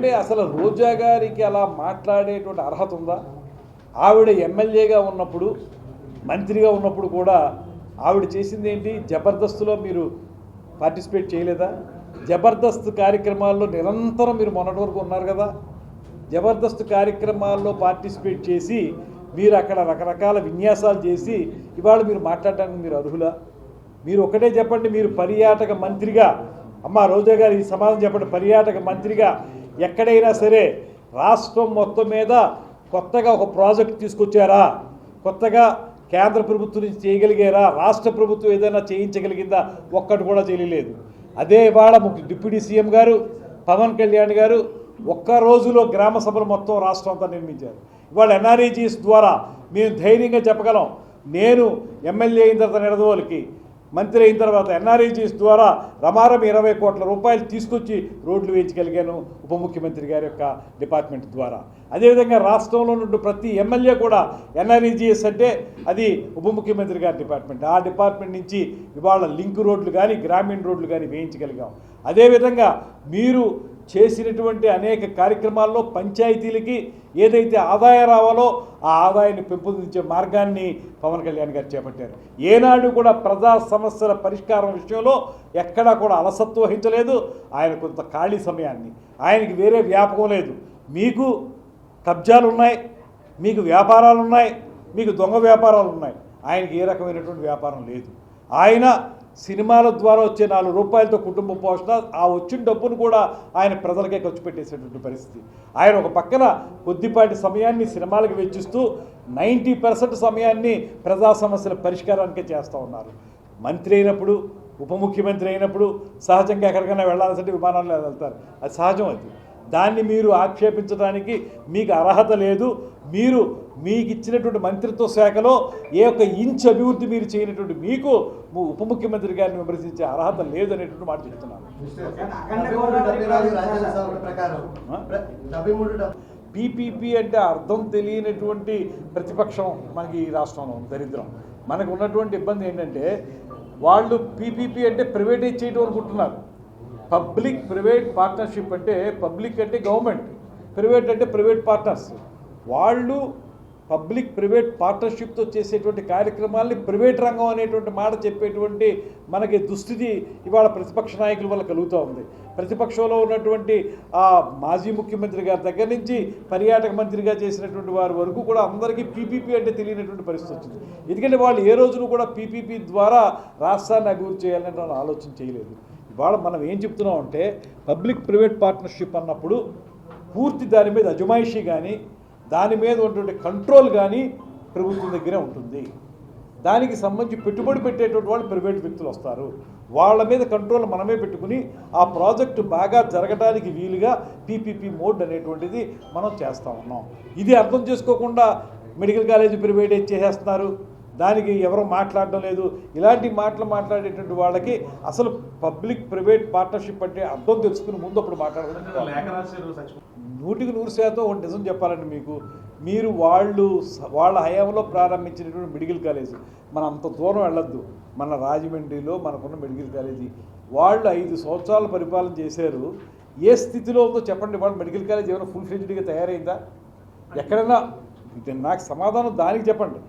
ఏమండి అసలు రోజా గారికి అలా మాట్లాడేటువంటి అర్హత ఉందా? ఆవిడ ఎమ్మెల్యేగా ఉన్నప్పుడు మంత్రిగా ఉన్నప్పుడు కూడా ఆవిడ చేసింది ఏంటి? జబర్దస్త్లో మీరు పార్టిసిపేట్ చేయలేదా? జబర్దస్త్ కార్యక్రమాల్లో నిరంతరం మీరు మొన్నటి వరకు ఉన్నారు కదా? జబర్దస్త్ కార్యక్రమాల్లో పార్టిసిపేట్ చేసి మీరు అక్కడ రకరకాల విన్యాసాలు చేసి ఇవాళ మీరు మాట్లాడటానికి మీరు అర్హులా? మీరు ఒకటే చెప్పండి మీరు పర్యాటక మంత్రిగా అమ్మ రోజా గారు ఈ సమాధానం చెప్పండి పర్యాటక మంత్రిగా ఎక్కడైనా సరే రాష్ట్రం మొత్తం మీద కొత్తగా ఒక ప్రాజెక్ట్ తీసుకొచ్చారా? కొత్తగా కేంద్ర ప్రభుత్వం నుంచి చేయగలిగారా? రాష్ట్ర ప్రభుత్వం ఏదైనా చేయించగలిగిందా? ఒక్కటి కూడా చేయలేదు. అదే ఇవాళ ముఖ్య డిప్యూటీ సీఎం గారు పవన్ కళ్యాణ్ గారు ఒక్క రోజులో గ్రామ సభలు మొత్తం రాష్ట్రం అంతా నిర్మించారు. ఇవాళ ఎన్ఆర్ఈజీస్ ద్వారా మేము ధైర్యంగా చెప్పగలం నేను ఎమ్మెల్యే అయిన తర్వాత నిడదవోలికి మంత్రి అయిన తర్వాత ఎన్ఆర్ఈజీస్ ద్వారా రమారం ఇరవై కోట్ల రూపాయలు తీసుకొచ్చి రోడ్లు వేయించగలిగాను ఉప ముఖ్యమంత్రి గారి యొక్క డిపార్ట్మెంట్ ద్వారా. అదేవిధంగా రాష్ట్రంలో నుండి ప్రతి ఎమ్మెల్యే కూడా ఎన్ఆర్ఈజీఎస్ అంటే అది ఉప ముఖ్యమంత్రి గారి డిపార్ట్మెంట్. ఆ డిపార్ట్మెంట్ నుంచి ఇవాళ లింక్ రోడ్లు కానీ గ్రామీణ రోడ్లు కానీ వేయించగలిగాం. అదేవిధంగా మీరు చేసినటువంటి అనేక కార్యక్రమాల్లో పంచాయతీలకి ఏదైతే ఆదాయం రావాలో ఆ ఆదాయాన్ని పెంపొందించే మార్గాన్ని పవన్ కళ్యాణ్ గారు చేపట్టారు. ఏనాడు కూడా ప్రజా సమస్యల పరిష్కారం విషయంలో ఎక్కడా కూడా అలసత్వం వహించలేదు. ఆయన కొంత ఖాళీ సమయాన్ని. ఆయనకి వేరే వ్యాపకం లేదు. మీకు కబ్జాలు ఉన్నాయి మీకు వ్యాపారాలు ఉన్నాయి మీకు దొంగ వ్యాపారాలు ఉన్నాయి ఆయనకి ఏ రకమైనటువంటి వ్యాపారం లేదు. ఆయన సినిమాల ద్వారా వచ్చే నాలుగు రూపాయలతో కుటుంబ పోషణ ఆ వచ్చిన డబ్బును కూడా ఆయన ప్రజలకే ఖర్చు పెట్టేసేటువంటి పరిస్థితి. ఆయన ఒక పక్కన కొద్దిపాటి సమయాన్ని సినిమాలకు వెచ్చిస్తూ నైంటీ పర్సెంట్ సమయాన్ని ప్రజా సమస్యల పరిష్కారానికే చేస్తూ ఉన్నారు. మంత్రి అయినప్పుడు ఉప ముఖ్యమంత్రి అయినప్పుడు సహజంగా ఎక్కడికైనా వెళ్ళాల్సింటే విమానాల్లో వెళ్తారు. అది సహజం అది. దాన్ని మీరు ఆక్షేపించడానికి మీకు అర్హత లేదు. మీరు మీకు ఇచ్చినటువంటి మంత్రిత్వ శాఖలో ఏ ఒక్క ఇంచ్ అభివృద్ధి మీరు చేయనటువంటి మీకు ఉప ముఖ్యమంత్రి గారిని విమర్శించే అర్హత లేదు అనేటువంటి మాట చెప్తున్నాను. పీపీపీ అంటే అర్థం తెలియనటువంటి ప్రతిపక్షం మనకి ఈ రాష్ట్రంలో దరిద్రం. మనకు ఉన్నటువంటి ఇబ్బంది ఏంటంటే వాళ్ళు పీపీపీ అంటే ప్రైవేటైజ్ చేయడం అనుకుంటున్నారు. పబ్లిక్ ప్రైవేట్ పార్ట్నర్షిప్ అంటే పబ్లిక్ అంటే గవర్నమెంట్. ప్రైవేట్ అంటే ప్రైవేట్ పార్ట్నర్స్. వాళ్ళు పబ్లిక్ ప్రైవేట్ పార్ట్నర్షిప్తో చేసేటువంటి కార్యక్రమాల్ని ప్రైవేట్ రంగం అనేటువంటి మాట చెప్పేటువంటి మనకి దుస్థితి ఇవాళ ప్రతిపక్ష నాయకుల వల్ల కలుగుతూ ఉంది. ప్రతిపక్షంలో ఉన్నటువంటి ఆ మాజీ ముఖ్యమంత్రి గారి దగ్గర నుంచి పర్యాటక మంత్రిగా చేసినటువంటి వారి వరకు కూడా అందరికీ పీపీపీ అంటే తెలియనటువంటి పరిస్థితి వచ్చింది. ఎందుకంటే వాళ్ళు ఏ రోజును కూడా పీపీపీ ద్వారా రాష్ట్రాన్ని అభివృద్ధి చేయాలని వాళ్ళు ఆలోచన చేయలేదు. ఇవాళ మనం ఏం చెప్తున్నాం అంటే పబ్లిక్ ప్రైవేట్ పార్ట్నర్షిప్ అన్నప్పుడు పూర్తి దాని మీద అజమాయిషీ కానీ దాని మీద ఉన్నటువంటి కంట్రోల్ కానీ ప్రభుత్వం దగ్గరే ఉంటుంది. దానికి సంబంధించి పెట్టుబడి పెట్టేటువంటి వాళ్ళు ప్రైవేట్ వ్యక్తులు వస్తారు. వాళ్ళ మీద కంట్రోల్ మనమే పెట్టుకుని ఆ ప్రాజెక్టు బాగా జరగడానికి వీలుగా పీపీపీ మోడ్ అనేటువంటిది మనం చేస్తూ ఉన్నాం. ఇది అర్థం చేసుకోకుండా మెడికల్ కాలేజీ ప్రైవేట్ చేసేస్తున్నారు? దానికి ఎవరు మాట్లాడడం లేదు. ఇలాంటి మాటలు మాట్లాడేటువంటి వాళ్ళకి అసలు పబ్లిక్ ప్రైవేట్ పార్ట్నర్షిప్ అంటే అర్థం తెలుసుకుని ముందు అప్పుడు మాట్లాడడం నూటికి నూరు శాతం ఒకటి నిజం చెప్పాలండి మీకు. మీరు వాళ్ళు వాళ్ళ హయాంలో ప్రారంభించినటువంటి మెడికల్ కాలేజీ. మనం అంత దూరం వెళ్ళొద్దు. మన రాజమండ్రిలో మనకున్న మెడికల్ కాలేజీ. వాళ్ళు ఐదు సంవత్సరాలు పరిపాలన చేశారు. ఏ స్థితిలో ఉందో చెప్పండి. వాళ్ళు మెడికల్ కాలేజ్ ఏమైనా ఫుల్ ఫ్లెడ్జ్డ్గా తయారైందా? ఎక్కడైనా నాకు సమాధానం దానికి చెప్పండి.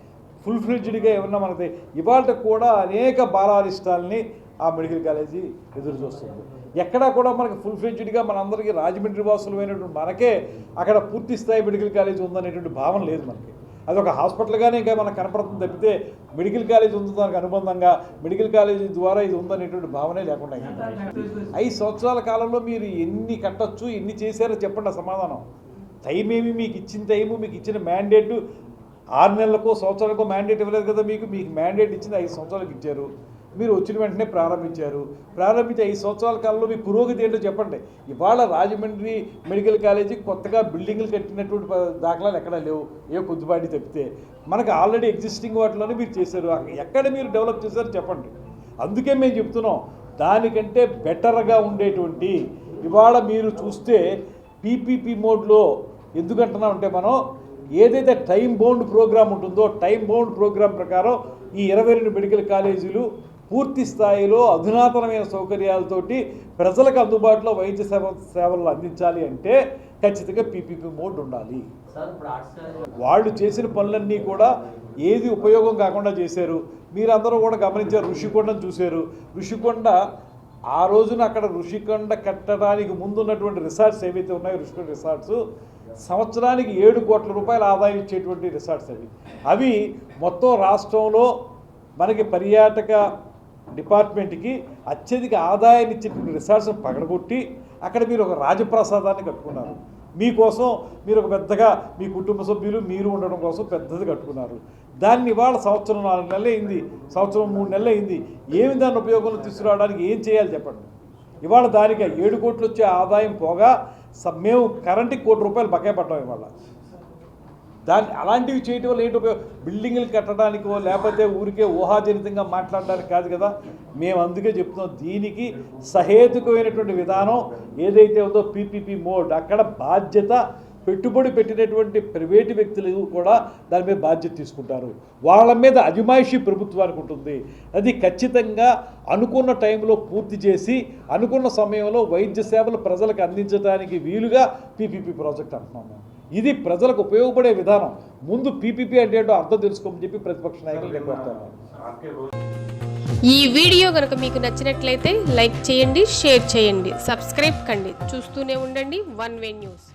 ఫుల్ ఫ్లెడ్జ్డ్గా ఏమన్నా మనకి ఇవాళ కూడా అనేక బాలారిష్టాలని ఆ మెడికల్ కాలేజీ ఎదురు చూస్తుంది. ఎక్కడా కూడా మనకి ఫుల్ ఫ్లెడ్జ్డ్గా మనందరికీ రాజమండ్రి వాసులమైనటువంటి మనకే అక్కడ పూర్తి స్థాయి మెడికల్ కాలేజీ ఉందనేటువంటి భావన లేదు మనకి. అది ఒక హాస్పిటల్గానే ఇంకా మనకు కనపడుతుంది తప్పితే మెడికల్ కాలేజ్ ఉంది దానికి అనుబంధంగా మెడికల్ కాలేజీ ద్వారా ఇది ఉందనేటువంటి భావనే లేకుండా ఐదు సంవత్సరాల కాలంలో మీరు ఎన్ని కట్టొచ్చు ఎన్ని చేశారో చెప్పండి ఆ సమాధానం. టైం ఏమి మీకు ఇచ్చిన టైము మీకు ఇచ్చిన మ్యాండేటు ఆరు నెలలకు సంవత్సరాలకు మ్యాండేట్ ఇవ్వలేదు కదా మీకు? మీకు మ్యాండేట్ ఇచ్చింది ఐదు సంవత్సరాలకు ఇచ్చారు. మీరు వచ్చిన వెంటనే ప్రారంభించారు. ప్రారంభించి ఐదు సంవత్సరాల కాలంలో మీ పురోగతి ఏంటో చెప్పండి. ఇవాళ రాజమండ్రి మెడికల్ కాలేజీ కొత్తగా బిల్డింగ్లు కట్టినటువంటి దాఖలాలు ఎక్కడా లేవు. ఏ కొద్దిపాటి తప్పితే. మనకు ఆల్రెడీ ఎగ్జిస్టింగ్ వాటిలోనే మీరు చేశారు. ఎక్కడ మీరు డెవలప్ చేశారో చెప్పండి. అందుకే మేము చెప్తున్నాం. దానికంటే బెటర్గా ఉండేటువంటి ఇవాళ మీరు చూస్తే పీపీపీ మోడ్లో ఎందుకంటున్నామంటే మనం ఏదైతే టైం బౌండ్ ప్రోగ్రామ్ ఉంటుందో టైం బౌండ్ ప్రోగ్రామ్ ప్రకారం ఈ ఇరవై రెండు మెడికల్ కాలేజీలు పూర్తి స్థాయిలో అధునాతనమైన సౌకర్యాలతోటి ప్రజలకు అందుబాటులో వైద్య సేవ సేవలు అందించాలి అంటే ఖచ్చితంగా పీపీపీ మోడ్ ఉండాలి. వాళ్ళు చేసిన పనులన్నీ కూడా ఏది ఉపయోగం కాకుండా చేశారు. మీరందరూ కూడా గమనించారు ఋషికొండను చూశారు. ఋషికొండ ఆ రోజున అక్కడ ఋషికొండ కట్టడానికి ముందున్నటువంటి రిసార్ట్స్ ఏవైతే ఉన్నాయో ఋషికొండ రిసార్ట్స్ సంవత్సరానికి ఏడు కోట్ల రూపాయల ఆదాయం ఇచ్చేటువంటి రిసార్ట్స్ అవి. అవి మొత్తం రాష్ట్రంలో మనకి పర్యాటక డిపార్ట్మెంట్కి అత్యధిక ఆదాయాన్ని ఇచ్చేటువంటి రిసార్ట్స్ని పగడగొట్టి అక్కడ మీరు ఒక రాజప్రసాదాన్ని కట్టుకున్నారు. మీకోసం మీరు ఒక పెద్దగా మీ కుటుంబ సభ్యులు మీరు ఉండడం కోసం పెద్దది కట్టుకున్నారు. దాన్ని ఇవాళ సంవత్సరం నాలుగు నెలలు అయింది సంవత్సరం మూడు నెలలు అయింది ఏమి దాన్ని ఉపయోగంలో తీసుకురావడానికి ఏం చేయాలి చెప్పండి? ఇవాళ దానికి ఏడు కోట్లు వచ్చే ఆదాయం పోగా మేము కరెంటుకి కోటి రూపాయలు బకాయి పడ్డాం ఇవాళ. దాన్ని అలాంటివి చేయటం వల్ల ఏంటి ఉపయోగం? బిల్డింగ్లు కట్టడానికో లేకపోతే ఊరికే ఊహాజనితంగా మాట్లాడడానికి కాదు కదా. మేము అందుకే చెప్తున్నాం దీనికి సహేతుకమైనటువంటి విధానం ఏదైతే ఉందో పీపీపీ మోడ్ అక్కడ బాధ్యత పెట్టుబడి పెట్టినటువంటి ప్రైవేటు వ్యక్తులు కూడా దాని మీద బాధ్యత తీసుకుంటారు. వాళ్ళ మీద అజమాయిషి ప్రభుత్వానికి ఉంటుంది. అది ఖచ్చితంగా అనుకున్న టైంలో పూర్తి చేసి అనుకున్న సమయంలో వైద్య సేవలు ప్రజలకు అందించడానికి వీలుగా పీపీపీ ప్రాజెక్ట్ అంటున్నాము ఇది ప్రజలకు ఉపయోగపడే విధానం. ముందు పీపీపీ అంటే ఏంటో అర్థం తెలుసుకోమని చెప్పి ప్రతిపక్ష నాయకులు కోరుతాను ఈ వీడియో కనుక మీకు నచ్చినట్లయితే లైక్ చేయండి షేర్ చేయండి సబ్స్క్రైబ్ కండి. చూస్తూనే ఉండండి వన్ వే న్యూస్.